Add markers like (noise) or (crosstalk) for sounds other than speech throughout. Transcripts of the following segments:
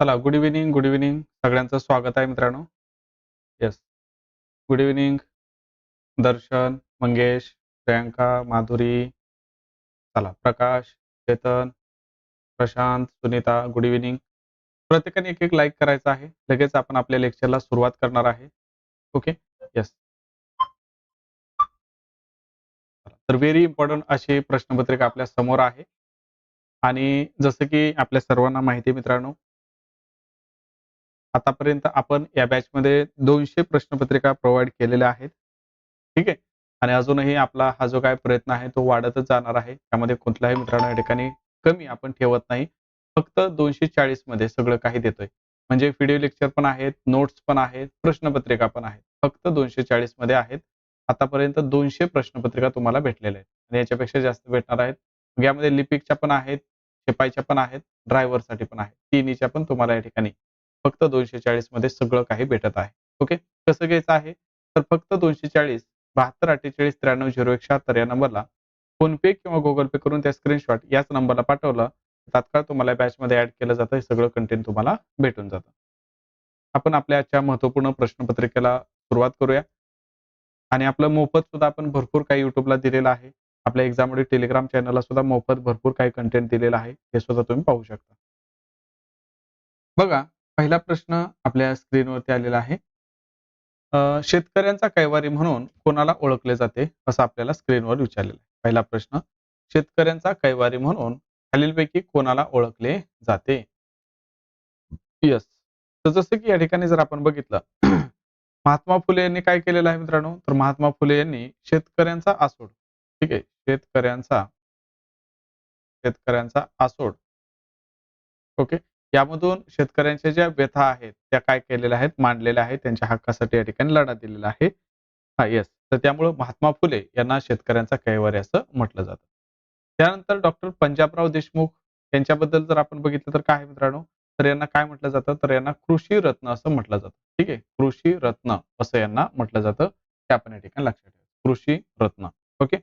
चला good evening good evening सगळ्यांचं स्वागत आहे मित्रांनो. Yes good evening Darshan Mangesh Priyanka Madhuri. चला प्रकाश चेतन प्रशांत सुनीता गुड इव्हिनिंग प्रत्येकाने एक एक लाईक करायचं आहे. लगेच आपण आपल्या लेक्चरला सुरुवात करणार आहे. ओके येस तर व्हेरी इम्पॉर्टंट अशी प्रश्नपत्रिका आपल्यासमोर आहे. आणि जसं की आपल्या सर्वांना माहिती मित्रांनो आतापर्यंत आपण या बॅचमध्ये दोनशे प्रश्नपत्रिका प्रोव्हाइड केलेल्या आहेत. ठीक आहे? आणि अजूनही आपला हा जो काय प्रयत्न आहे तो वाढतच जाणार आहे. त्यामध्ये कोणत्याही मित्रांनो या ठिकाणी कमी आपण ठेवत नाही. फक्त दोनशे चाळीसमध्ये सगळं काही देतोय. म्हणजे व्हिडिओ लेक्चर पण आहेत नोट्स पण आहेत प्रश्नपत्रिका पण आहेत. फक्त दोनशे चाळीसमध्ये आहेत. आतापर्यंत दोनशे प्रश्नपत्रिका तुम्हाला भेटलेल्या आहेत. आणि याच्यापेक्षा जास्त भेटणार आहेत. यामध्ये लिपिकच्या पण आहेत शिपाईच्या पण आहेत ड्रायव्हरसाठी पण आहेत. तिन्हीच्या पण तुम्हाला या ठिकाणी फक्त दोनशे चाळीसमध्ये सगळं काही भेटत आहे. ओके? कसं घ्यायचं आहे? तर फक्त दोनशे चाळीस बहात्तर अठ्ठेचाळीस त्र्याण्णव झिरो एक शहात्तर या नंबरला फोनपे किंवा गुगल पे करून त्या स्क्रीनशॉट याच नंबरला पाठवलं. तात्काळ तुम्हाला बॅचमध्ये ऍड केलं जातं. हे सगळं कंटेंट तुम्हाला भेटून जातं. आपण आपल्या आजच्या महत्त्वपूर्ण प्रश्नपत्रिकेला सुरुवात करूया. आणि आपलं मोफत सुद्धा आपण भरपूर काही युट्यूबला दिलेलं आहे. आपल्या एक्झाममध्ये टेलिग्राम चॅनलला सुद्धा मोफत भरपूर काही कंटेंट दिलेलं आहे. हे सुद्धा तुम्ही पाहू शकता. बघा पहिला प्रश्न आपल्या स्क्रीनवरती आलेला आहे. शेतकऱ्यांचा कैवारी म्हणून कोणाला ओळखले जाते असं आपल्याला स्क्रीनवर विचारलेलं आहे. पहिला प्रश्न शेतकऱ्यांचा कैवारी म्हणून खालीलपैकी कोणाला ओळखले जाते? यस तर जसं की या ठिकाणी जर आपण बघितलं (clears throat) महात्मा फुले यांनी काय केलेलं आहे मित्रांनो? तर महात्मा फुले यांनी शेतकऱ्यांचा आसोड ठीक आहे? शेतकऱ्यांचा शेतकऱ्यांचा आसोड. ओके? यामधून शेतकऱ्यांच्या ज्या व्यथा आहेत त्या काय केलेल्या आहेत मांडलेल्या आहेत त्यांच्या हक्कासाठी या ठिकाणी लढा दिलेला आहे. हा येस तर त्यामुळे महात्मा फुले यांना शेतकऱ्यांचा कैवारी असं म्हटलं जातं. त्यानंतर डॉक्टर पंजाबराव देशमुख यांच्याबद्दल जर आपण बघितलं तर काय मित्रांनो? तर यांना काय म्हटलं जातं? तर यांना कृषी रत्न असं म्हटलं जातं. ठीक आहे? कृषी रत्न असं यांना म्हटलं जातं. ते आपण या ठिकाणी लक्षात ठेवा कृषी रत्न. ओके?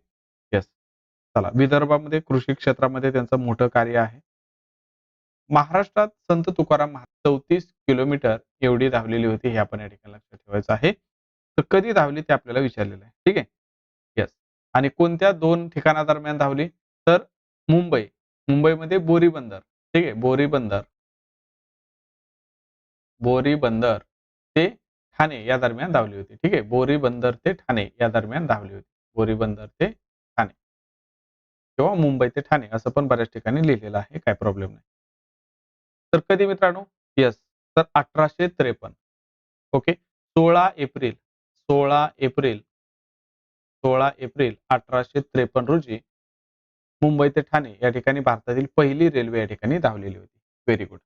येस चला. विदर्भामध्ये कृषी क्षेत्रामध्ये त्यांचं मोठं कार्य आहे. महाराष्ट्रात संत तुकाराम चौतीस किलोमीटर एवढी धावलेली होती हे आपण या ठिकाणी लक्षात ठेवायचं आहे. तर कधी धावली ते आपल्याला विचारलेलं आहे. ठीक आहे? येस आणि कोणत्या दोन ठिकाणादरम्यान धावली? तर मुंबई. मुंबईमध्ये बोरी बंदर. ठीक आहे? बोरी बंदर. बोरी बंदर ते ठाणे या दरम्यान धावली होती. ठीक आहे? बोरी बंदर ते ठाणे या दरम्यान धावली होती. बोरी बंदर ते ठाणे. किंवा मुंबई ते ठाणे असं पण बऱ्याच ठिकाणी लिहिलेलं आहे. काय प्रॉब्लेम नाही. तर कधी मित्रांनो? यस तर अठराशे त्रेपन्न. ओके सोळा एप्रिल. सोळा एप्रिल. सोळा एप्रिल अठराशे त्रेपन्न रोजी मुंबई ते ठाणे या ठिकाणी भारतातील पहिली रेल्वे या ठिकाणी धावलेली होती. व्हेरी गुड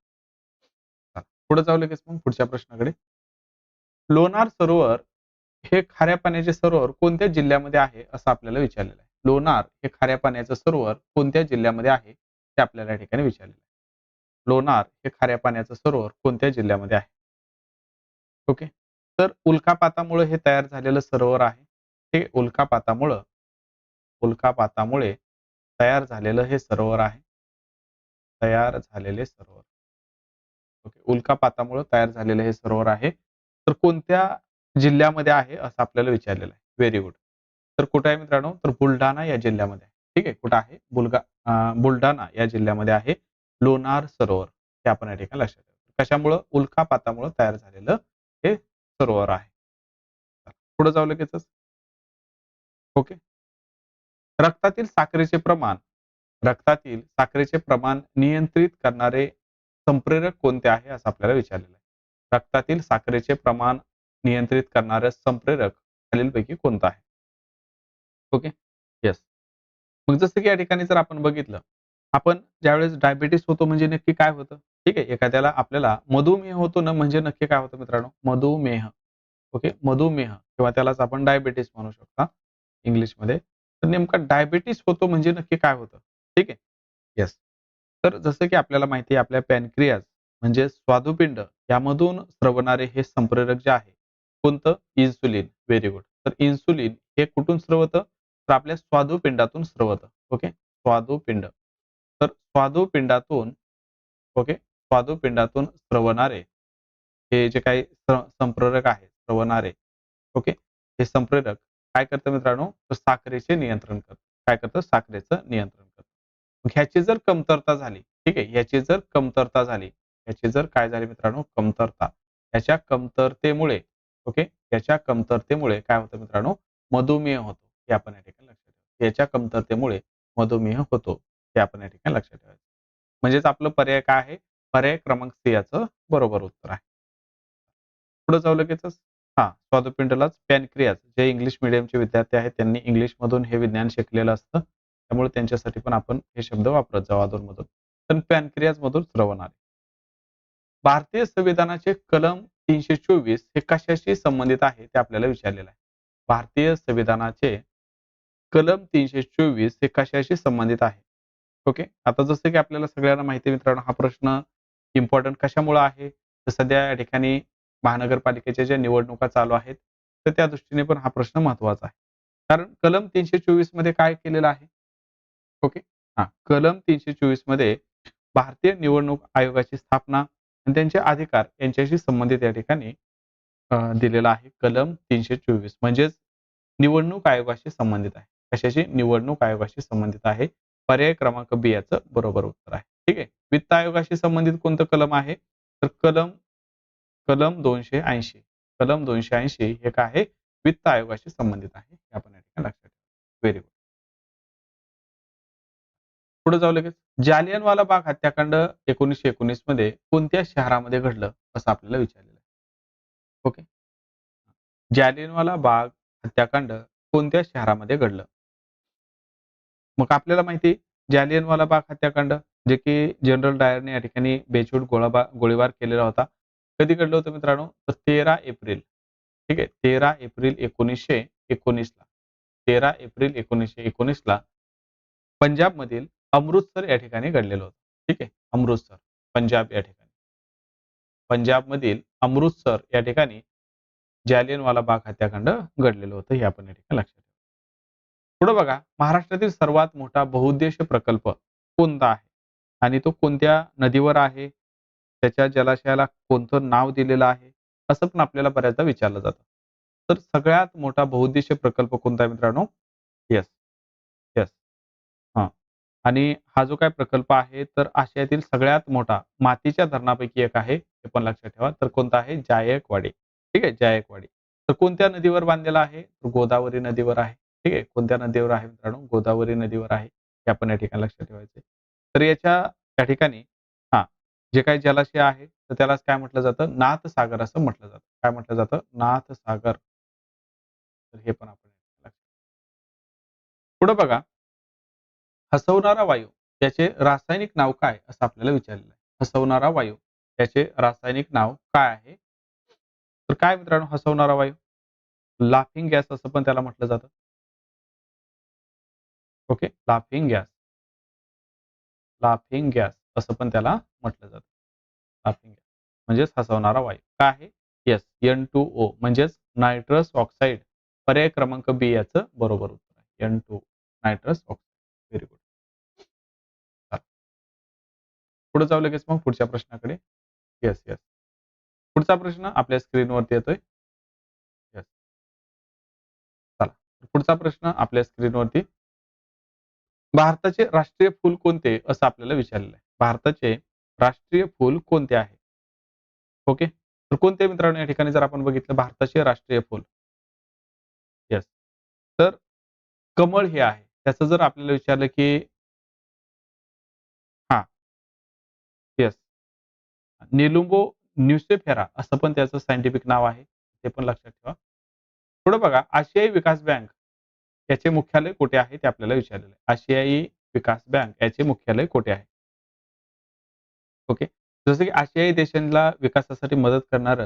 पुढे जाऊ लगेच मग पुढच्या प्रश्नाकडे. लोणार सरोवर हे खाऱ्या पाण्याचे सरोवर कोणत्या जिल्ह्यामध्ये आहे असं आपल्याला विचारलेलं आहे. लोणार हे खाऱ्या पाण्याचं सरोवर कोणत्या जिल्ह्यामध्ये आहे ते आपल्याला या ठिकाणी विचारलेलं आहे. लोणार हे खाऱ्या पाण्याचं सरोवर कोणत्या जिल्ह्यामध्ये आहे? ओके. तर उल्कापातामुळे हे तयार झालेलं सरोवर आहे. हे उल्कापातामुळं उल्कापातामुळे तयार झालेलं हे सरोवर आहे. तयार झालेले सरोवर. ओके. उल्कापातामुळे तयार झालेलं हे सरोवर आहे. तर कोणत्या जिल्ह्यामध्ये आहे असं आपल्याला विचारलेलं आहे? व्हेरी गुड तर कुठं आहे मित्रांनो? तर बुलढाणा या जिल्ह्यामध्ये आहे. ठीक आहे? कुठं आहे? बुलगा बुलढाणा या जिल्ह्यामध्ये आहे. लोणार सरोवर हे आपण या ठिकाणी लक्षात ठेवतो. कशामुळं? उल्कापातामुळे तयार झालेलं हे सरोवर आहे. पुढे जाऊ लगेच ओके. रक्तातील साखरेचे प्रमाण रक्तातील साखरेचे प्रमाण नियंत्रित करणारे संप्रेरक कोणते आहे असं आपल्याला विचारलेलं आहे. रक्तातील साखरेचे प्रमाण नियंत्रित करणारे संप्रेरक खालीलपैकी कोणतं आहे? ओके? येस मग जसं की या ठिकाणी जर आपण बघितलं आपण ज्यावेळेस डायबिटीस होतो म्हणजे नक्की काय होतं? ठीक आहे एखाद्याला आपल्याला मधुमेह होतो ना म्हणजे नक्की काय होतं मित्रांनो? मधुमेह. ओके? मधुमेह किंवा त्यालाच आपण डायबिटीस म्हणू शकता इंग्लिशमध्ये. तर नेमका डायबिटीस होतो म्हणजे नक्की काय होतं? ठीक आहे? येस तर जसं की आपल्याला माहिती आहे आपल्या पॅनक्रियाज म्हणजे स्वादुपिंड यामधून स्रवणारे हे संप्रेरक जे आहे कोणतं? इन्सुलिन व्हेरी गुड तर इन्सुलिन हे कुठून स्रवतं? तर आपल्या स्वादुपिंडातून स्रवतं. ओके? स्वादुपिंड. तर स्वादुपिंडातून ओके? स्वादुपिंडातून स्रवणारे हे जे काही संप्रेरक आहे स्रवणारे ओके? हे संप्रेरक काय करतं मित्रांनो? साखरेचे नियंत्रण करतं. काय करतं? साखरेचं नियंत्रण करतं. ह्याची जर कमतरता झाली ठीक आहे? ह्याची जर कमतरता झाली ह्याची जर काय झाली मित्रांनो? कमतरता. याच्या कमतरतेमुळे ओके? याच्या कमतरतेमुळे काय होतं मित्रांनो? मधुमेह होतो. हे आपण या ठिकाणी लक्षात ठेवायचं याच्या कमतरतेमुळे मधुमेह होतो. हे आपण या ठिकाणी लक्षात ठेवायचं. म्हणजेच आपलं पर्याय काय आहे? पर्याय क्रमांक सी याचं बरोबर उत्तर आहे. पुढे जाऊ लगेच हा स्वादुपिंडलाच पॅनक्रियाज जे इंग्लिश मिडियमचे विद्यार्थी आहेत त्यांनी इंग्लिश मधून हे विज्ञान शिकलेलं असतं. त्यामुळे त्यांच्यासाठी पण आपण हे शब्द वापरत जाऊ अधूनमधून. पण पॅनक्रियाज मधून स्रवणार भारतीय संविधानाचे कलम तीनशे चोवीस हे कशाशी संबंधित आहे? ते आपल्याला विचारलेलं आहे. भारतीय संविधानाचे कलम तीनशे चोवीस हे कशाशी संबंधित आहे? ओके आता जसं की आपल्याला सगळ्यांना माहिती मित्रांनो हा प्रश्न इम्पॉर्टंट कशामुळे आहे? तर सध्या या ठिकाणी महानगरपालिकेच्या ज्या निवडणुका चालू आहेत तर त्या दृष्टीने पण हा प्रश्न महत्त्वाचा आहे. कारण कलम तीनशे चोवीसमध्ये काय केलेलं आहे? ओके हा कलम तीनशे चोवीसमध्ये भारतीय निवडणूक आयोगाची स्थापना आणि त्यांचे अधिकार यांच्याशी संबंधित या ठिकाणी दिलेला आहे. कलम तीनशे चोवीस म्हणजेच निवडणूक आयोगाशी संबंधित आहे. कशाशी? निवडणूक आयोगाशी संबंधित आहे. पर्याय क्रमांक बी याचं बरोबर उत्तर आहे. ठीक आहे? वित्त आयोगाशी संबंधित कोणतं कलम आहे? तर कलम कलम दोनशे ऐंशी. कलम दोनशे ऐंशी हे काय आहे. वित्त आयोगाशी संबंधित आहे. हे आपण या ठिकाणी लक्षात ठेवा. व्हेरी गुड पुढे जाऊ लगेच. जालियनवाला बाग हत्याकांड एकोणीसशे एकोणीसमध्ये कोणत्या शहरामध्ये घडलं असं आपल्याला विचारलेलं आहे. ओके जालियनवाला बाग हत्याकांड कोणत्या शहरामध्ये घडलं? मग आपल्याला माहिती जालियनवाला बाग हत्याकांड जे की जनरल डायरने या ठिकाणी बेछूट गोळाबा गोळीबार केलेला होता कधी घडलं होतं मित्रांनो? तर तेरा एप्रिल ठीक आहे? तेरा एप्रिल एकोणीसशे एकोणीस ला तेरा एप्रिल एकोणीसशे एकोणीस ला अमृतसर या ठिकाणी घडलेलं होतं ठीक आहे? अमृतसर पंजाब या ठिकाणी. पंजाबमधील अमृतसर या ठिकाणी जालियनवाला बाग हत्याकांड घडलेलं होतं हे आपण या ठिकाणी लक्षात पुढे बघा महाराष्ट्रातील सर्वात मोठा बहुउद्देशीय प्रकल्प कोणता आहे? आणि तो कोणत्या नदीवर आहे? त्याच्या जलाशयाला कोणतं नाव दिलेलं आहे? असं पण आपल्याला बऱ्याचदा विचारलं जातं. तर सगळ्यात मोठा बहुउद्देशीय प्रकल्प कोणता आहे मित्रांनो? येस. येस. हा. आणि हा जो काय प्रकल्प आहे तर आशियातील सगळ्यात मोठा मातीच्या धरणापैकी एक आहे हे पण लक्षात ठेवा. तर कोणता आहे? जायकवाडी. ठीक आहे? जायकवाडी. तर कोणत्या नदीवर बांधलेला आहे? गोदावरी नदीवर आहे. ठीक आहे? कोणत्या नदीवर आहे मित्रांनो? गोदावरी नदीवर आहे हे आपण या ठिकाणी लक्षात ठेवायचे तर याच्या त्या ठिकाणी हा जे काही जलाशय आहे तर त्यालाच काय म्हटलं जातं? नाथ सागर असं म्हटलं जातं. काय म्हटलं जातं? नाथ सागर तर हे पण आपण पुढे बघा. हसवणारा वायू त्याचे रासायनिक नाव काय असं आपल्याला विचारलेलं आहे. हसवणारा वायू त्याचे रासायनिक नाव काय आहे? तर काय मित्रांनो? हसवणारा वायू? लाफिंग गॅस असं पण त्याला म्हटलं जातं. Okay? Laughing gas laughing gas असं पण त्याला म्हटलं जातं. लाफिंग गॅस म्हणजेच हसवणारा वायू. काय आहे? येस एन टू ओ म्हणजेच नायट्रस ऑक्साईड पर्याय क्रमांक बी याचं बरोबर उत्तर आहे. N two nitrous oxide very good पुढे जाऊ लगेच मग पुढच्या प्रश्नाकडे. येस येस पुढचा प्रश्न आपल्या स्क्रीनवरती येतोय. येस चला. पुढचा प्रश्न आपल्या स्क्रीनवरती भारताचे राष्ट्रीय फूल कोणते असं आपल्याला विचारलेलं आहे. भारताचे राष्ट्रीय फूल कोणते आहे? ओके? तर कोणते मित्रांनो या ठिकाणी जर आपण बघितलं भारताचे राष्ट्रीय फूल. येस तर कमळ हे आहे. त्याचं जर आपल्याला विचारलं की हा. येस निलुंबो न्युसेफेरा असं पण त्याचं सायंटिफिक नाव आहे. ते पण लक्षात ठेवा. पुढे बघा आशियाई विकास बँक. याचे मुख्यालय कुठे आहे ते आपल्याला विचारलेलं आहे. आशियाई विकास बँक याचे मुख्यालय कुठे आहे? ओके? जसं की आशियाई देशांना विकासासाठी मदत करणार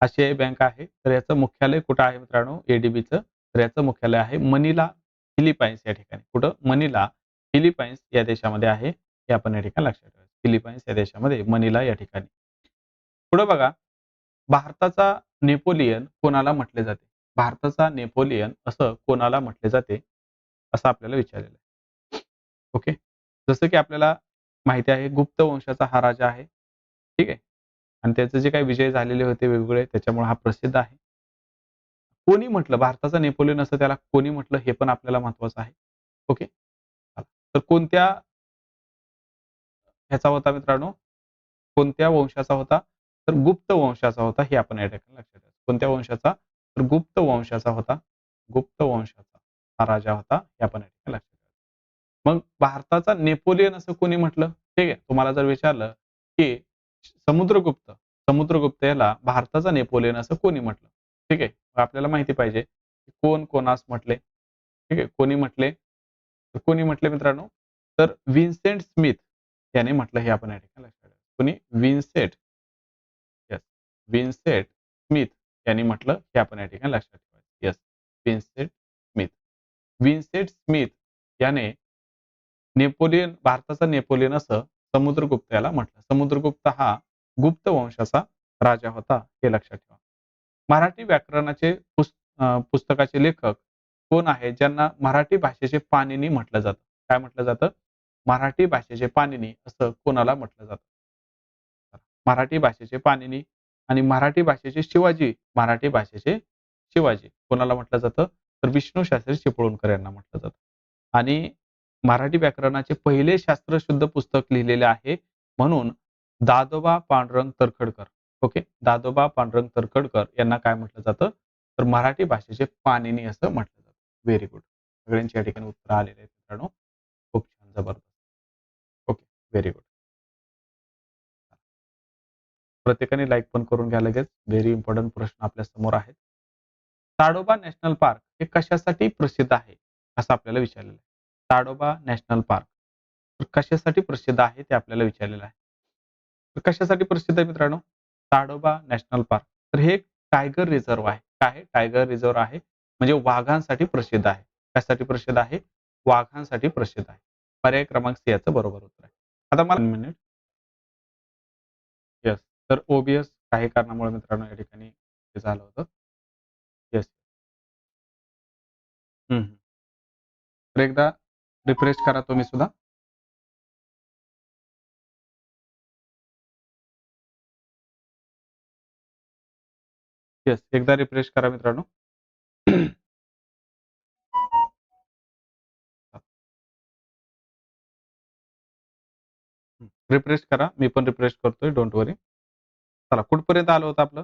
आशियाई बँक आहे तर याचं मुख्यालय कुठं आहे मित्रांनो? एडीबीचं तर याचं मुख्यालय आहे मनीला फिलिपाईन्स या ठिकाणी. कुठं? मनीला फिलिपाईन्स या देशामध्ये आहे हे आपण या ठिकाणी लक्षात ठेवायचं. फिलिपाईन्स या देशामध्ये मनीला या ठिकाणी. पुढं बघा भारताचा नेपोलियन कोणाला म्हटले जाते? भारताचा नेपोलियन असं कोणाला म्हटले जाते? असं आपल्याला विचारलेलं आहे. ओके? जसं की आपल्याला माहिती आहे गुप्त वंशाचा हा राजा आहे. ठीक आहे? आणि त्याचे जे काही विजय झालेले होते वेगवेगळे त्याच्यामुळे हा प्रसिद्ध आहे. कोणी म्हटलं? भारताचा नेपोलियन असं त्याला कोणी म्हटलं? हे पण आपल्याला महत्वाचं आहे. ओके? तर कोणत्या ह्याचा होता मित्रांनो? कोणत्या वंशाचा होता? तर गुप्त वंशाचा होता हे आपण या ठिकाणी लक्षात कोणत्या वंशाचा? तर गुप्त वंशाचा होता. गुप्त वंशाचा हा राजा होता. हे आपण या लक्षात मग भारताचा नेपोलियन असं कोणी म्हटलं? ठीक आहे. तुम्हाला जर विचारलं की समुद्रगुप्त समुद्रगुप्त याला भारताचा नेपोलियन असं कोणी म्हटलं? ठीक आहे. आपल्याला माहिती पाहिजे कोण कोणास म्हटले? ठीक आहे. कोणी म्हटले? तर कोणी म्हटले मित्रांनो? तर विन्सेंट स्मिथ याने म्हटलं हे आपण या ठिकाणी लक्षात कोणी? विन्सेट. Yes Vincent Smith. यांनी म्हटलं हे आपण या ठिकाणी लक्षात ठेवायचं. Yes Vincent Smith Vincent Smith याने नेपोलियन भारताचा नेपोलियन असं समुद्रगुप्त याला म्हटलं. समुद्रगुप्त हा गुप्त वंशाचा राजा होता हे लक्षात ठेवा. मराठी व्याकरणाचे पुस्तकाचे लेखक कोण आहे? ज्यांना मराठी भाषेचे पाणिनी म्हटलं जातं. काय म्हटलं जातं? मराठी भाषेचे पाणिनी असं कोणाला म्हटलं जातं? मराठी भाषेचे पाणिनी आणि मराठी भाषेचे शिवाजी मराठी भाषेचे शिवाजी. कोणाला म्हटलं जातं? तर विष्णू शास्त्री चिपळूणकर यांना म्हटलं जातं. आणि मराठी व्याकरणाचे पहिले शास्त्रशुद्ध पुस्तक लिहिलेले आहे म्हणून दादोबा पांडुरंग तरखडकर. ओके? दादोबा पांडुरंग तरखडकर यांना काय म्हटलं जातं? तर मराठी भाषेचे पाणिनी असं म्हटलं जातं. व्हेरी गुड सगळ्यांच्या या ठिकाणी उत्तर आलेले आहेत मित्रांनो. खूप छान जबरदस्त. ओके? व्हेरी गुड प्रत्येकाने लाईक पण करून घ्या लगेच. व्हेरी इम्पॉर्टंट प्रश्न आपल्यासमोर आहेत. ताडोबा नॅशनल पार्क हे कशासाठी प्रसिद्ध आहे? असं आपल्याला विचारलेलं आहे. Tadoba national park. कशासाठी प्रसिद्ध आहे ते आपल्याला विचारलेलं आहे. कशासाठी प्रसिद्ध आहे मित्रांनो? Tadoba national park. तर हे टायगर रिझर्व आहे. काय टायगर रिझर्व आहे. म्हणजे वाघांसाठी प्रसिद्ध आहे. कशासाठी प्रसिद्ध आहे? वाघांसाठी प्रसिद्ध आहे. पर्याय क्रमांक सी याचं बरोबर उत्तर आहे. आता मला मिनिट तर ओबीएस काही कारणामुळे मित्रांनो या ठिकाणी हे झालं होतं. येस तर एकदा रिफ्रेश करा तुम्ही सुद्धा. येस एकदा रिफ्रेश करा मित्रांनो. रिफ्रेश करा मी पण रिफ्रेश करतोय डोंट वरी चला कुठपर्यंत आलं होतं आपलं?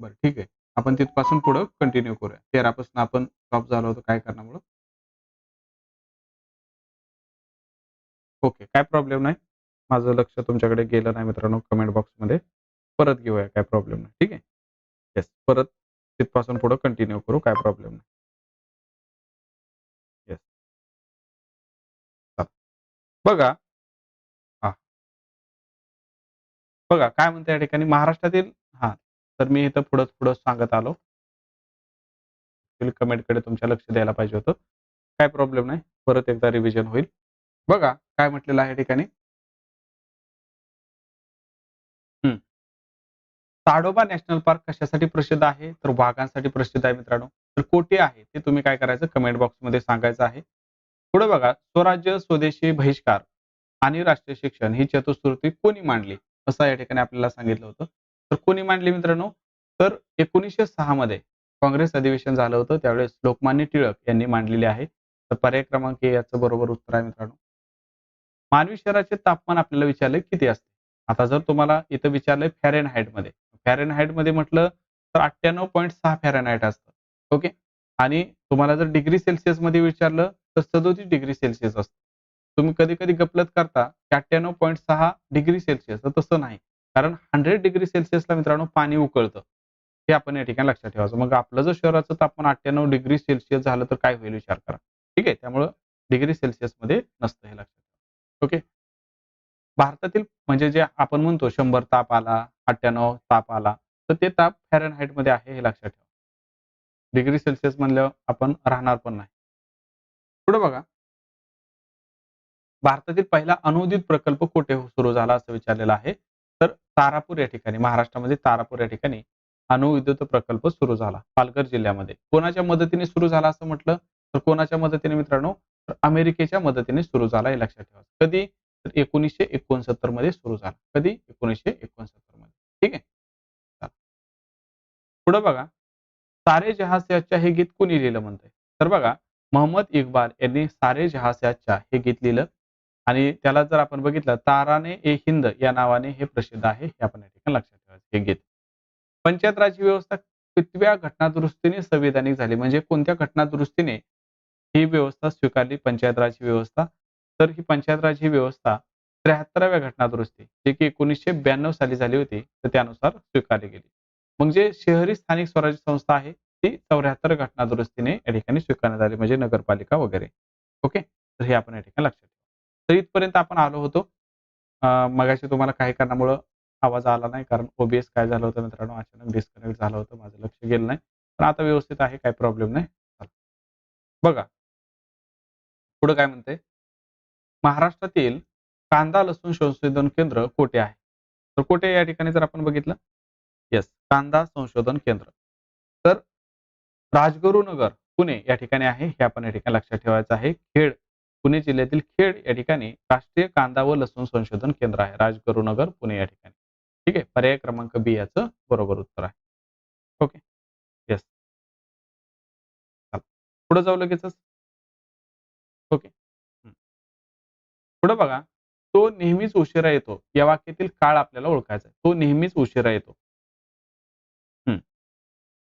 बरं ठीक आहे. आपण तिथपासून पुढं कंटिन्यू करूया. तेरापासून आपण स्टॉप झालो होतो काय कारणामुळं? ओके काय प्रॉब्लेम नाही. माझं लक्ष तुमच्याकडे गेलं नाही मित्रांनो कमेंट बॉक्समध्ये परत घेऊया काय प्रॉब्लेम नाही. ठीक आहे? येस परत तिथपासून पुढं कंटिन्यू करू काय प्रॉब्लेम नाही. बघा. हा. बघा काय म्हणते या ठिकाणी? महाराष्ट्रातील हा. तर मी इथं पुढं पुढं सांगत आलो. कमेंटकडे तुमच्या लक्ष द्यायला पाहिजे होतं. काय प्रॉब्लेम नाही. परत एकदा रिव्हिजन होईल. बघा काय म्हटलेलं आहे ठिकाणी? ताडोबा नॅशनल पार्क कशासाठी प्रसिद्ध आहे? तर वाघांसाठी प्रसिद्ध आहे मित्रांनो. तर कोठे आहे? ते तुम्ही काय करायचं? कमेंट बॉक्समध्ये सांगायचं आहे. पुढे बघा स्वराज्य स्वदेशी बहिष्कार आणि राष्ट्रीय शिक्षण ही चतुस्फूर्ती कोणी मांडली? असं या ठिकाणी आपल्याला सांगितलं होतं. तर कोणी मांडली मित्रांनो? तर एकोणीसशे सहा मध्ये काँग्रेस अधिवेशन झालं होतं. त्यावेळेस लोकमान्य टिळक यांनी मांडलेले आहे. तर पर्याय क्रमांक याचं बरोबर उत्तर आहे मित्रांनो. मानवी शहराचे तापमान आपल्याला विचारले किती असते? आता जर तुम्हाला इथं विचारलंय फॅरेन हाईटमध्ये. फॅरेन हाईटमध्ये म्हटलं तर अठ्ठ्याण्णव पॉईंट सहा फॅरेन हाईट असतं. ओके? आणि तुम्हाला जर डिग्री सेल्सिअसमध्ये विचारलं तर सदोतीस डिग्री सेल्सिअस असतं. तुम्ही कधी कधी गपलत करता की अठ्ठ्याण्णव पॉईंट सहा डिग्री सेल्सिअस तसं नाही. कारण हंड्रेड डिग्री सेल्सिअसला मित्रांनो पाणी उकळतं. हे आपण या ठिकाणी लक्षात ठेवायचं मग आपलं जर शहराचं तापमान अठ्ठ्याण्णव डिग्री सेल्सिअस झालं तर काय होईल विचार करा. ठीक आहे? त्यामुळं डिग्री सेल्सिअसमध्ये नसतं हे लक्षात ओके? भारतातील म्हणजे जे आपण म्हणतो शंभर ताप आला अठ्ठ्याण्णव ताप आला तर ते ताप फॅरन हाईटमध्ये आहे हे लक्षात ठेवा. डिग्री सेल्सिअस म्हणल्यावर आपण राहणार पण नाही. पुढे बघा. भारतातील पहिला अनुदित प्रकल्प कुठे हो- सुरू झाला असं विचारलेलं आहे? तर तारापूर या ठिकाणी महाराष्ट्रामध्ये तारापूर या ठिकाणी अणुविद्युत प्रकल्प सुरू झाला पालघर जिल्ह्यामध्ये. कोणाच्या मदतीने सुरू झाला असं म्हटलं? तर कोणाच्या मदतीने मित्रांनो? तर अमेरिकेच्या मदतीने सुरू झाला हे लक्षात ठेवा. कधी? तर एकोणीसशे एकोणसत्तरमध्ये सुरू झाला. कधी? एकोणीसशे एकोणसत्तरमध्ये ठीक आहे? पुढे बघा. सारे जहास्याच्या हे गीत कोणी लिहिलं म्हणतंय? तर बघा मोहम्मद इक्बाल यांनी सारे जहास्याच्या हे गीत लिहिलं. आणि त्याला जर आपण बघितलं ताराने ए हिंद या नावाने हे प्रसिद्ध आहे हे आपण या ठिकाणी लक्षात ठेवायचं हे गीत. पंचायत राज व्यवस्था कितव्या घटनादुरुस्तीने संविधानिक झाली? म्हणजे कोणत्या घटनादुरुस्तीने ही व्यवस्था स्वीकारली? पंचायत राज व्यवस्था. तर ही पंचायत राज ही व्यवस्था त्र्याहत्तराव्या घटनादुरुस्ती जे की एकोणीसशे ब्याण्णव साली झाली होती तर त्यानुसार स्वीकारली गेली. मग जे शहरी स्थानिक स्वराज्य संस्था आहे ती चौऱ्याहत्तर घटनादुरुस्तीने या ठिकाणी स्वीकारण्यात आली म्हणजे नगरपालिका वगैरे. ओके? तर हे आपण या ठिकाणी लक्षात ठेवा. तर इथपर्यंत आपण आलो होतो. मगाशी तुम्हाला काही कारणामुळं आवाज आला नाही कारण ओबीएस काय झालं होतं मित्रांनो? अचानक डिस्कनेक्ट झालं होतं माझं लक्ष गेलं नाही. पण आता व्यवस्थित आहे काही प्रॉब्लेम नाही. बघा. पुढे काय म्हणते महाराष्ट्रातील कांदा लसूण संशोधन केंद्र कोठे आहे? तर कोठे या ठिकाणी जर आपण बघितलं? येस कांदा संशोधन केंद्र. तर राजगुरुनगर पुणे या ठिकाणी आहे. हे आपण या ठिकाणी लक्षात ठेवायचं आहे. खेड पुणे जिल्ह्यातील खेड या ठिकाणी राष्ट्रीय कांदा व लसूण संशोधन केंद्र आहे. राजगुरुनगर पुणे या ठिकाणी. ठीक आहे? पर्याय क्रमांक बी याचं बरोबर उत्तर आहे. ओके? येस पुढे जाऊ लगेच ओके? पुढे बघा. तो नेहमीच उशिरा येतो. या वाक्यातील काळ आपल्याला ओळखायचा आहे. तो नेहमीच उशिरा येतो.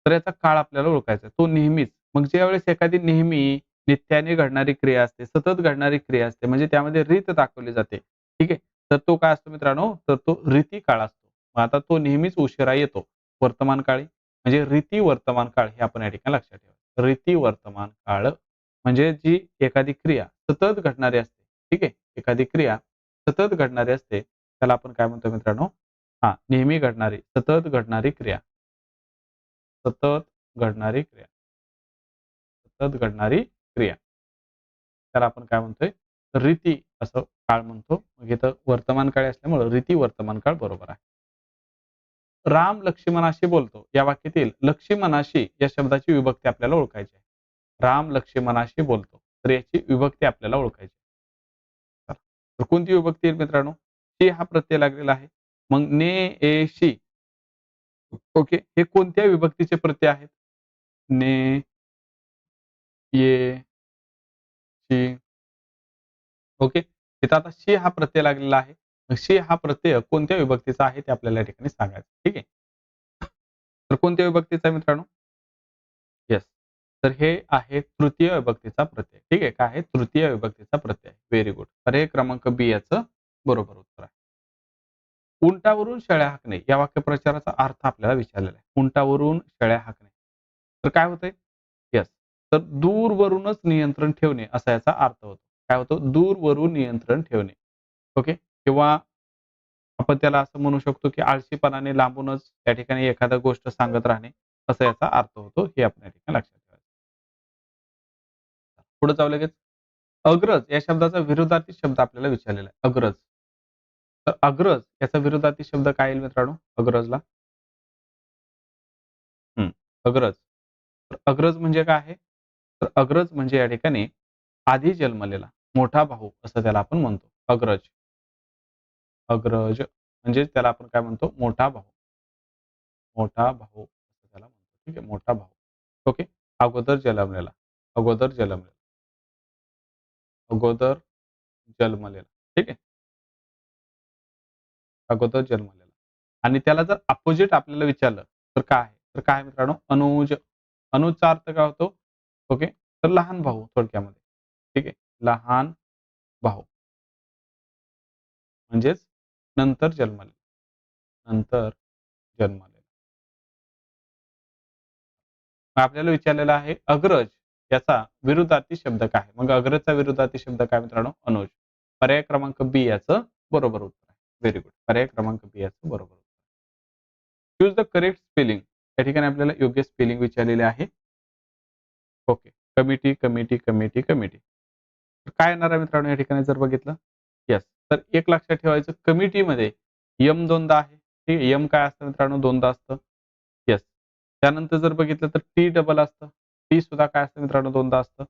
तर याचा काळ आपल्याला ओळखायचा तो नेहमीच. मग ज्या वेळेस एखादी नेहमी नित्याने घडणारी क्रिया असते सतत घडणारी क्रिया असते म्हणजे त्यामध्ये रीत दाखवली जाते. ठीक आहे? तर तो काय असतो मित्रांनो? तर तो रीती काळ असतो. मग आता तो नेहमीच उशिरा येतो. वर्तमान काळी म्हणजे रीती वर्तमान काळ हे आपण या ठिकाणी लक्षात ठेवा. रीती वर्तमान काळ म्हणजे जी एखादी क्रिया सतत घडणारी असते. ठीक आहे? एखादी क्रिया सतत घडणारी असते. त्याला आपण काय म्हणतो मित्रांनो? हा नेहमी घडणारी सतत घडणारी क्रिया. सतत घडणारी क्रिया. सतत घडणारी क्रिया. त्याला आपण काय म्हणतोय? रीती असं काळ म्हणतो. मग इथं वर्तमान काळ असल्यामुळे रीती वर्तमान काळ बरोबर आहे. राम लक्ष्मणाशी बोलतो. या वाक्यातील लक्ष्मणाशी या शब्दाची विभक्ती आपल्याला ओळखायची आहे. राम लक्ष्मणाशी बोलतो. तर याची विभक्ती आपल्याला ओळखायची तर कोणती विभक्ती मित्रांनो? शी हा प्रत्यय लागलेला आहे. मग ने ए शी ओके? हे कोणत्या विभक्तीचे प्रत्यय आहेत? ने ये शी. ओके? इथं आता शी हा प्रत्यय लागलेला आहे. शी हा प्रत्यय कोणत्या विभक्तीचा आहे ते आपल्याला या ठिकाणी सांगायचं. ठीक आहे? तर कोणत्या विभक्तीचा मित्रांनो? येस तर हे आहे तृतीय विभक्तीचा प्रत्यय. ठीक आहे? काय आहे? तृतीय विभक्तीचा प्रत्यय. व्हेरी गुड पर्याय क्रमांक बी याचं बरोबर उत्तर आहे. उंटावरून शेळ्या हाकणे या वाक्यप्रचाराचा अर्थ आपल्याला विचारलेला आहे. उंटावरून शेळ्या हाकणे. तर काय होतंय? येस तर दूरवरूनच नियंत्रण ठेवणे असा याचा अर्थ होतो. काय होतो? दूरवरून नियंत्रण ठेवणे. ओके किंवा आपण त्याला असं म्हणू शकतो की आळशीपणाने लांबूनच त्या ठिकाणी एखादा गोष्ट सांगत राहणे असा याचा अर्थ होतो. हे आपण या ठिकाणी लक्षात ठेवायचं. पुढे जाऊ लगेच. अग्रज या शब्दाचा विरोधार्थी शब्द आपल्याला विचारलेला आहे. अग्रज. तर अग्रज याचा विरोधार्थी शब्द काय येईल मित्रांनो? अग्रजला. अग्रज. तर अग्रज म्हणजे काय आहे? तर अग्रज म्हणजे या ठिकाणी आधी जन्मलेला मोठा भाऊ असं त्याला आपण म्हणतो. अग्रज. अग्रज म्हणजे त्याला आपण काय म्हणतो? मोठा भाऊ. मोठा भाऊ असं त्याला म्हणतो. ठीक आहे? मोठा भाऊ. ओके? अगोदर जन्मलेला. अगोदर जन्मलेला. अगोदर जन्मलेला. ठीक आहे? अगोदर जन्मलेला. आणि त्याला जर अपोजिट आपल्याला विचारलं तर काय आहे? तर काय मित्रांनो? अनुज अनुजचा अर्थ काय होतो? ओके? तर लहान भाऊ थोडक्यामध्ये. ठीक आहे? लहान भाऊ. म्हणजेच नंतर जन्मले नंतर जन्मले आपल्याला विचारलेला आहे अग्रज याचा विरुद्धार्थी शब्द काय मग अग्रजचा विरुद्धार्थी शब्द काय मित्रांनो? अनुज. पर्याय क्रमांक बी याचं बरोबर उत्तर व्हेरी गुड पर्याय क्रमांक बी याचं बरोबर. चूज द करेक्ट स्पेलिंग या ठिकाणी आपल्याला योग्य स्पेलिंग विचारलेले आहे. Okay committee committee committee committee काय येणार आहे मित्रांनो या ठिकाणी जर बघितलं? येस तर एक लक्षात ठेवायचं कमिटीमध्ये यम दोनदा आहे. ठीक आहे यम काय असतं मित्रांनो? दोनदा असतं. येस त्यानंतर जर बघितलं तर टी डबल असतं. टी सुद्धा काय असतं मित्रांनो? दोनदा असतं.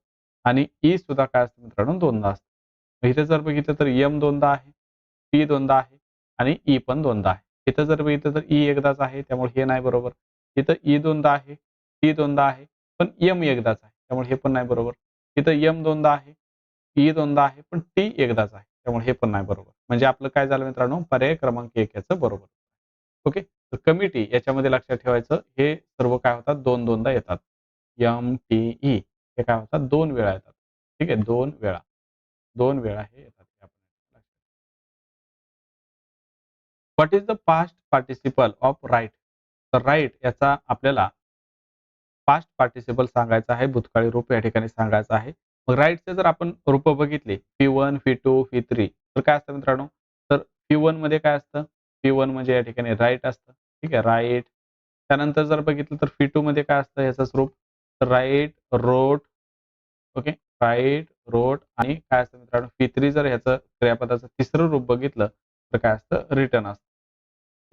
आणि ई सुद्धा काय असतं मित्रांनो? दोनदा असतं. इथे जर बघितलं तर यम दोनदा आहे. पी दोनदा आहे. आणि ई पण दोनदा आहे. इथं जर इथं तर ई एकदाच आहे त्यामुळे हे नाही बरोबर. इथं ई दोनदा आहे टी दोनदा आहे पण एम एकदाच आहे त्यामुळे हे पण नाही बरोबर. इथं एम दोनदा आहे ई दोनदा आहे पण टी एकदाच आहे त्यामुळे हे पण नाही बरोबर. म्हणजे आपलं काय झालं मित्रांनो? पर्याय क्रमांक एक याचं बरोबर. ओके? तर कमिटी याच्यामध्ये लक्षात ठेवायचं हे सर्व काय होतात? दोन दोनदा येतात. एम टी ई हे काय होतात? दोन वेळा येतात. ठीक आहे? दोन वेळा. दोन वेळा हे येतात. What is the past participle of write तर राईट याचा आपल्याला पास्ट पार्टिसिपल सांगायचा आहे भूतकाळी रूप या ठिकाणी सांगायचं आहे. मग राईटचे जर आपण रूप बघितले P one P two P three तर काय असतं मित्रांनो? तर पी वनमध्ये काय असतं? पी वन म्हणजे या ठिकाणी राईट असतं. ठीक आहे? राईट त्यानंतर जर बघितलं तर पी टू मध्ये काय असतं? याचं स्वरूप write wrote okay write wrote आणि काय असतं मित्रांनो? पी थ्री जर ह्याचं क्रियापदाचं तिसरं रूप बघितलं तर काय असतं? रिटर्न असतं.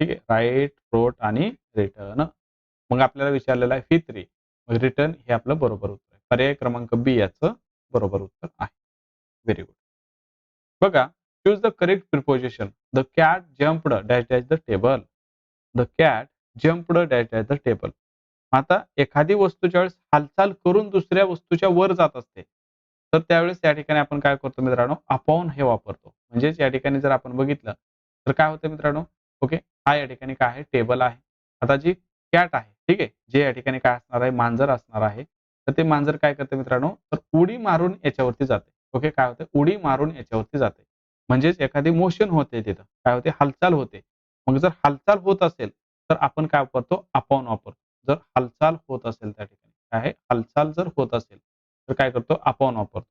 ठीक आहे राईट रोट आणि रिटर्न मग आपल्याला विचारलेलं आहे फी थ्री मग रिटर्न हे आपलं बरोबर उत्तर आहे. पर्याय क्रमांक बी याचं बरोबर उत्तर आहे. व्हेरी गुड बघा choose the correct preposition the cat jumped dash dash the table the cat jumped dash dash the table आता एखादी वस्तू ज्यावेळेस हालचाल करून दुसऱ्या वस्तूच्या वर जात असते तर त्यावेळेस या ठिकाणी आपण काय करतो मित्रांनो? अपॉन हे वापरतो. म्हणजेच या ठिकाणी जर आपण बघितलं तर काय होतं मित्रांनो? ओके हा या ठिकाणी काय आहे? टेबल आहे. आता जी कॅट आहे ठीक आहे? जे या ठिकाणी काय असणार आहे? मांजर असणार आहे. तर ते मांजर काय करते मित्रांनो? तर उडी मारून याच्यावरती जाते. ओके? काय होते? उडी मारून याच्यावरती जाते. म्हणजेच एखादी मोशन होते तिथं. काय होते? हालचाल होते. मग जर हालचाल होत असेल तर आपण काय वापरतो? अपॉन वापरतो. जर हालचाल होत असेल त्या ठिकाणी काय आहे? हालचाल जर होत असेल तर काय करतो? अपॉन वापरतो.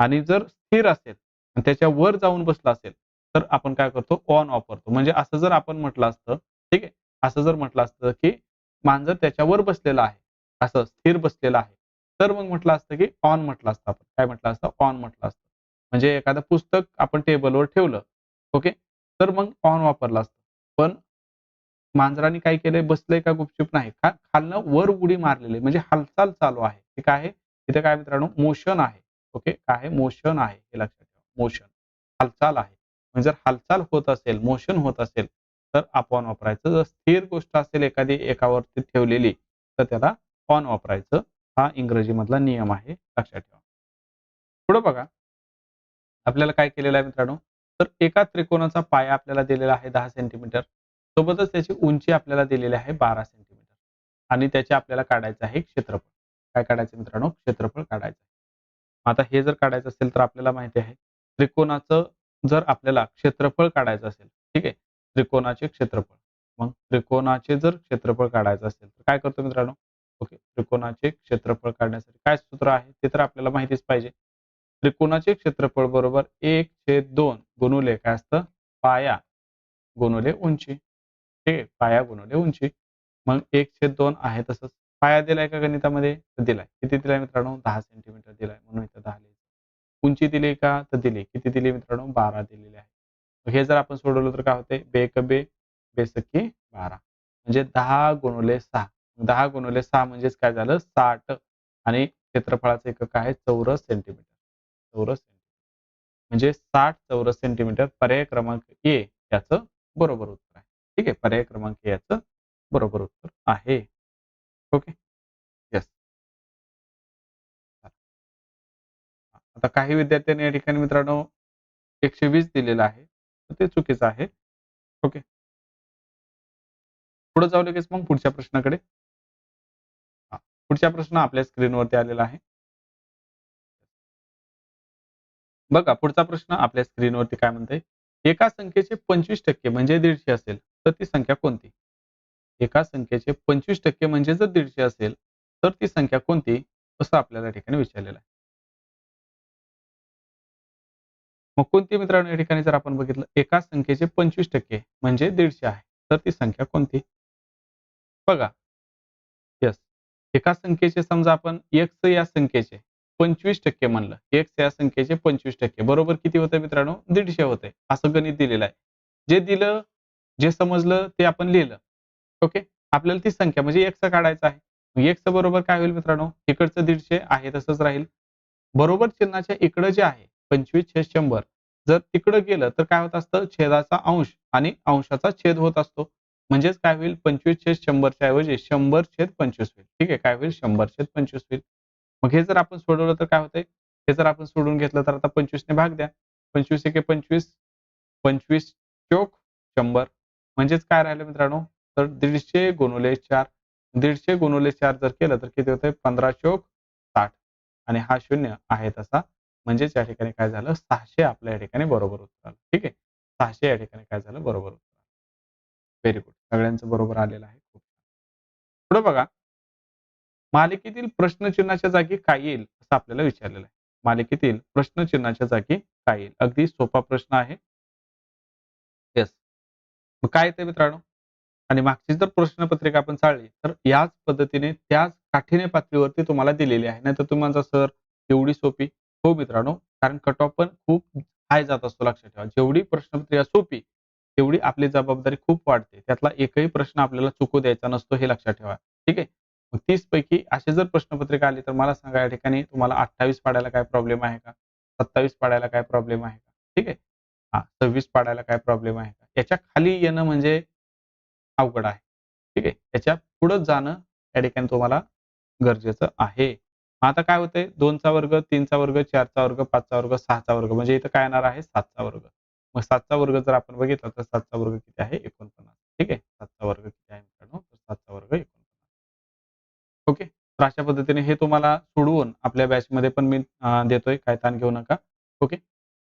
आणि जर स्थिर असेल आणि त्याच्या वर जाऊन बसला असेल तर आपण काय करतो? ऑन वापरतो म्हणजे असं जर आपण म्हटलं असतं ठीक आहे? असं जर म्हटलं असतं की मांजर त्याच्यावर बसलेलं आहे असं स्थिर बसलेलं आहे तर मग म्हटलं असतं की ऑन म्हटलं असतं आपण. काय म्हटलं असतं? ऑन म्हटलं असतं. म्हणजे एखादं पुस्तक आपण टेबलवर ठेवलं ओके? तर मग ऑन वापरलं असतं. पण मांजराने काय केलंय? बसलंय का गुपचूप नाही? का खालनं वर उडी मारलेली. म्हणजे हालचाल चालू आहे. ते काय आहे? तिथे काय मित्रांनो? मोशन आहे. ओके? काय आहे? मोशन आहे. हे लक्षात ठेवा. मोशन हालचाल आहे. म्हणजे जर हालचाल होत असेल मोशन होत असेल तर अपॉन वापरायचं. जर स्थिर गोष्ट असेल एखादी एकावरती ठेवलेली तर त्याला ऑन वापरायचं. हा इंग्रजी मधला नियम आहे. लक्षात ठेवा. पुढे बघा. आपल्याला काय केलेलं आहे मित्रांनो? तर एका त्रिकोणाचा पाया आपल्याला दिलेला आहे दहा सेंटीमीटर. सोबतच त्याची उंची आपल्याला दिलेली आहे बारा सेंटीमीटर. आणि त्याचे आपल्याला काढायचं आहे क्षेत्रफळ. काय काढायचं मित्रांनो? क्षेत्रफळ काढायचं आता हे जर काढायचं असेल तर आपल्याला माहिती आहे त्रिकोणाचं जर आपल्याला क्षेत्रफळ काढायचं असेल ठीक आहे? त्रिकोणाचे क्षेत्रफळ. मग त्रिकोणाचे जर क्षेत्रफळ काढायचं असेल तर काय करतो मित्रांनो? ओके त्रिकोणाचे क्षेत्रफळ काढण्यासाठी काय सूत्र आहे ते तर आपल्याला माहितीच पाहिजे. त्रिकोणाचे क्षेत्रफळ बरोबर एक छेद दोन गुणुले काय असतं? पाया गुणुले उंची. ठीक आहे? पाया गुणुले उंची. मग एक छेद दोन आहे तसंच. पाया दिलाय का गणितामध्ये? दिलाय. किती दिलाय मित्रांनो? दहा सेंटीमीटर दिलाय. म्हणून इथं दहा लिहायचं उंची दिली का? तर दिली किती दिली मित्रांनो? बारा दिलेली आहे. हे जर आपण सोडवलं तर काय होते बेक बे बेसकी बारा. म्हणजे दहा गुणवले सहा. दहा गुणवले सहा म्हणजेच काय झालं? साठ. आणि क्षेत्रफळाचं एकक आहे चौरस सेंटीमीटर. चौरस म्हणजे साठ चौरस सेंटीमीटर पर्याय क्रमांक ए याचं बरोबर उत्तर आहे. ठीक आहे? पर्याय क्रमांक याचं बरोबर उत्तर आहे. ओके? आता काही विद्यार्थ्यांनी या ठिकाणी मित्रांनो एकशे वीस दिलेलं आहे. तर ते चुकीचं आहे. ओके. पुढे जाऊ लगेच मग पुढच्या प्रश्नाकडे. पुढचा प्रश्न आपल्या स्क्रीनवरती आलेला आहे. बघा पुढचा प्रश्न आपल्या स्क्रीनवरती काय म्हणते एका संख्येचे पंचवीस टक्के म्हणजे दीडशे असेल तर ती संख्या कोणती? एका संख्येचे पंचवीस टक्के म्हणजे जर दीडशे असेल तर ती संख्या कोणती? असं आपल्याला ठिकाणी विचारलेलं आहे. मग कोणती मित्रांनो या ठिकाणी जर आपण बघितलं एका संख्येचे पंचवीस टक्के म्हणजे दीडशे आहे. तर ती संख्या कोणती? बघा. यस एका संख्येचे समजा आपण एक्स या संख्येचे पंचवीस टक्के म्हणलं. एक्स या संख्येचे पंचवीस टक्के. बरोबर किती होते मित्रांनो? दीडशे होते असं गणित दिलेलं आहे. जे दिलं जे समजलं ते आपण लिहिलं. ओके? आपल्याला ती संख्या म्हणजे एक्स काढायचं आहे. एक्स बरोबर काय होईल मित्रांनो? इकडचं दीडशे आहे तसंच राहील. बरोबर चिन्हाच्या इकडं जे आहे पंचवीस छेद शंभर. जर तिकडं गेलं तर काय होत असतं? छेदाचा अंश आणि अंशाचा छेद होत असतो. म्हणजेच काय होईल? पंचवीस छेद शंभरच्या ऐवजी शंभर छेद पंचवीस होईल. ठीक आहे? काय होईल? शंभर छेद पंचवीस होईल. मग हे जर आपण सोडवलं तर काय होतंय? हे जर आपण सोडून घेतलं तर आता पंचवीसने भाग द्या. पंचवीस एके पंचवीस पंचवीस चोक शंभर. म्हणजेच काय राहिलं मित्रांनो? तर दीडशे गुणुले चार. दीडशे गुणुले चार जर केलं तर किती होतंय? पंधरा चोक साठ. आणि हा शून्य आहे तसा म्हणजेच या ठिकाणी काय झालं? सहाशे आपल्या या ठिकाणी बरोबर उत्तर आलं. ठीक आहे? सहाशे या ठिकाणी काय झालं? बरोबर उत्तर आलं. व्हेरी गुड सगळ्यांचं बरोबर आलेलं आहे. खूप पुढे बघा. मालिकेतील प्रश्नचिन्हाच्या जागी काय येईल असं आपल्याला विचारलेलं आहे. मालिकेतील प्रश्नचिन्हाच्या जागी काय येईल? अगदी सोपा प्रश्न आहे. येस मग काय येते मित्रांनो? आणि मागची जर प्रश्नपत्रिका आपण चालली तर याच पद्धतीने त्याच काठीने पातळीवरती तुम्हाला दिलेली आहे. नाही तर तुम्हाला सर एवढी सोपी. हो मित्रांनो कारण कट ऑफ पण खूप हाय जात असतो लक्षात ठेवा. जेवढी प्रश्नपत्रिका सोपी तेवढी आपली जबाबदारी खूप वाढते. त्यातला एकही प्रश्न आपल्याला चुकू द्यायचा नसतो हे लक्षात ठेवा. ठीक आहे? मग तीस पैकी असे जर प्रश्नपत्रिका आली तर मला सांगा या ठिकाणी तुम्हाला अठ्ठावीस पाडायला काय प्रॉब्लेम आहे का? सत्तावीस पाडायला काय प्रॉब्लेम आहे का? ठीक आहे? हा सव्वीस पाडायला काय प्रॉब्लेम आहे का? याच्या खाली येणं म्हणजे अवघड आहे. ठीक आहे? याच्यापुढे जाणं या ठिकाणी तुम्हाला गरजेचं आहे. आता काय होतंय? दोनचा वर्ग तीनचा वर्ग चारचा वर्ग पाचचा वर्ग सहाचा वर्ग. म्हणजे इथं काय येणार आहे? सातचा वर्ग. मग सातचा वर्ग जर आपण बघितला तर सातचा वर्ग किती आहे? एकोणपन्नास. ठीक आहे? सातचा वर्ग किती आहे मित्रांनो? सातचा वर्ग एकोणपन्नास. ओके? तर अशा पद्धतीने हे तुम्हाला सोडवून आपल्या बॅचमध्ये पण मी देतोय. काय ताण घेऊ नका. ओके?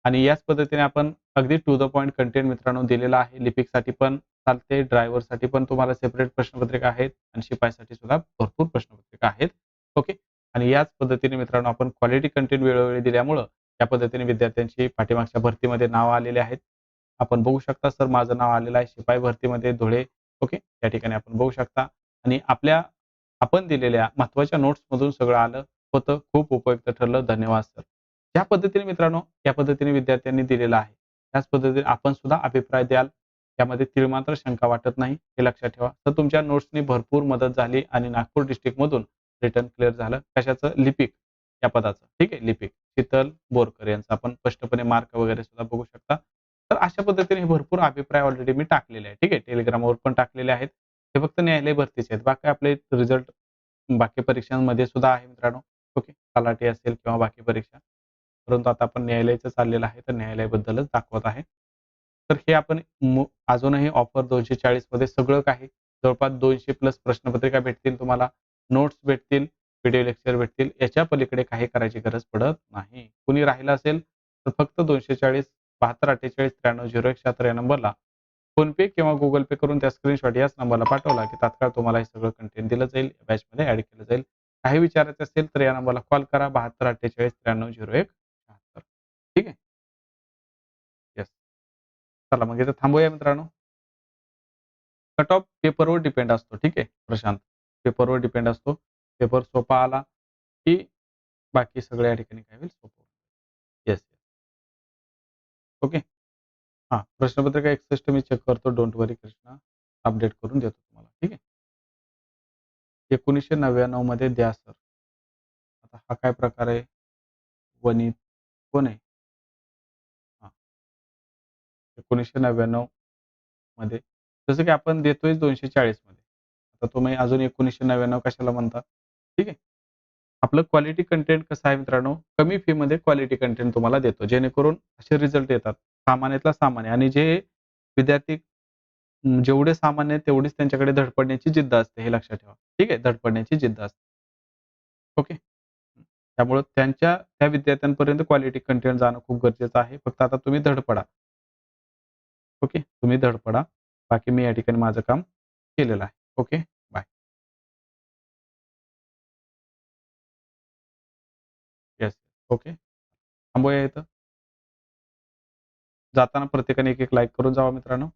आणि याच पद्धतीने आपण अगदी टू द पॉईंट कंटेंट मित्रांनो दिलेला आहे. लिपिकसाठी पण चालते. ड्रायव्हरसाठी पण तुम्हाला सेपरेट प्रश्नपत्रिका आहेत. आणि शिपाईसाठी सुद्धा भरपूर प्रश्नपत्रिका आहेत. ओके? आणि याच पद्धतीने मित्रांनो आपण क्वालिटी कंटेंट वेळोवेळी दिल्यामुळं या पद्धतीने विद्यार्थ्यांची पाठीमागच्या भरतीमध्ये नाव आलेले आहेत. आपण बघू शकता सर माझं नाव आलेलं आहे शिपाई भरतीमध्ये धुळे. ओके या ठिकाणी आपण बघू शकता. आणि आपल्या आपण दिलेल्या महत्त्वाच्या नोट्समधून सगळं आलं होतं. खूप उपयुक्त ठरलं. धन्यवाद सर. ज्या पद्धतीने मित्रांनो या पद्धतीने विद्यार्थ्यांनी दिलेलं आहे त्याच पद्धतीने आपण सुद्धा अभिप्राय द्याल. त्यामध्ये तिळमात्र शंका वाटत नाही. हे लक्षात ठेवा. तर तुमच्या नोट्सनी भरपूर मदत झाली आणि नागपूर डिस्ट्रिक्टमधून रिटर्न क्लिअर झालं कशाचं? लिपिक या पदाचं. ठीक आहे? लिपिक. शीतल बोरकर यांचा आपण स्पष्टपणे मार्क वगैरे सुद्धा बघू शकता. तर अशा पद्धतीने भरपूर अभिप्राय ऑलरेडी मी टाकलेले आहे ठीक आहे? टेलिग्रामवर पण टाकलेले आहेत. हे फक्त न्यायालय भरतीचे आहेत. बाकी आपले रिझल्ट बाकी परीक्षांमध्ये सुद्धा आहे मित्रांनो. ओके? तलाठी असेल किंवा बाकी परीक्षा. परंतु आता आपण न्यायालयाचं चाललेलं आहे तर न्यायालयाबद्दलच दाखवत आहे. तर हे आपण अजूनही ऑफर दोनशे चाळीसमध्ये सगळं काही जवळपास दोनशे प्लस प्रश्नपत्रिका भेटतील तुम्हाला. नोट्स भेटतील व्हिडिओ लेक्चर भेटतील याच्या पलीकडे काही करायची गरज पडत नाही. कुणी राहिलं असेल तर फक्त दोनशे चाळीस बहात्तर अठ्ठेचाळीस त्र्याण्णव झिरो एक शहात्तर या नंबरला फोनपे किंवा गुगल पे करून त्या स्क्रीनशॉट याच नंबरला पाठवला की तात्काळ तुम्हाला हे सगळं कंटेंट दिलं जाईल बॅचमध्ये ऍड केलं जाईल. काही विचारायचं असेल तर या नंबरला कॉल करा बहात्तर अठ्ठेचाळीस त्र्याण्णव झिरो एक शहात्तर. ठीक आहे? येस चला मग इथं थांबूया मित्रांनो. कट ऑफ पेपरवर डिपेंड असतो. ठीक आहे? प्रशांत. पेपरवर डिपेंड असतो. पेपर सोपा आला की बाकी सगळ्या ठिकाणी काय होईल सोपं येस ओके हां प्रश्नपत्रिका एकसष्ट मी चेक करतो. डोंट वरी कृष्णा अपडेट करून देतो तुम्हाला. ठीक आहे? एकोणीसशे नव्याण्णवमध्ये द्या सर आता हा काय प्रकार आहे? वनित कोण आहे? हां. एकोणीसशे नव्याण्णवमध्ये. जसं की आपण देतोय दोनशे चाळीसमध्ये. आता तुम्ही अजून एकोणीसशे नव्याण्णव कशाला म्हणता? ठीक आहे. आपलं क्वालिटी कंटेंट कसं आहे मित्रांनो? कमी फी मध्ये क्वालिटी कंटेंट तुम्हाला देतो. जेणेकरून असे रिझल्ट येतात. सामान्यातला सामान्य. आणि जे विद्यार्थी जेवढे सामान्य तेवढीच त्यांच्याकडे धडपडण्याची जिद्द असते हे लक्षात ठेवा. ठीक आहे? धडपडण्याची जिद्द असते. ओके? त्यामुळे त्यांच्या त्या विद्यार्थ्यांपर्यंत क्वालिटी कंटेंट जाणं खूप गरजेचं आहे. फक्त आता तुम्ही धडपडा. ओके? तुम्ही धडपडा. बाकी मी या ठिकाणी माझं काम केलेलं आहे. Okay bye. Yes okay. थांबूया इथं. जाताना प्रत्येकाने एक एक लाईक करून जावा मित्रांनो.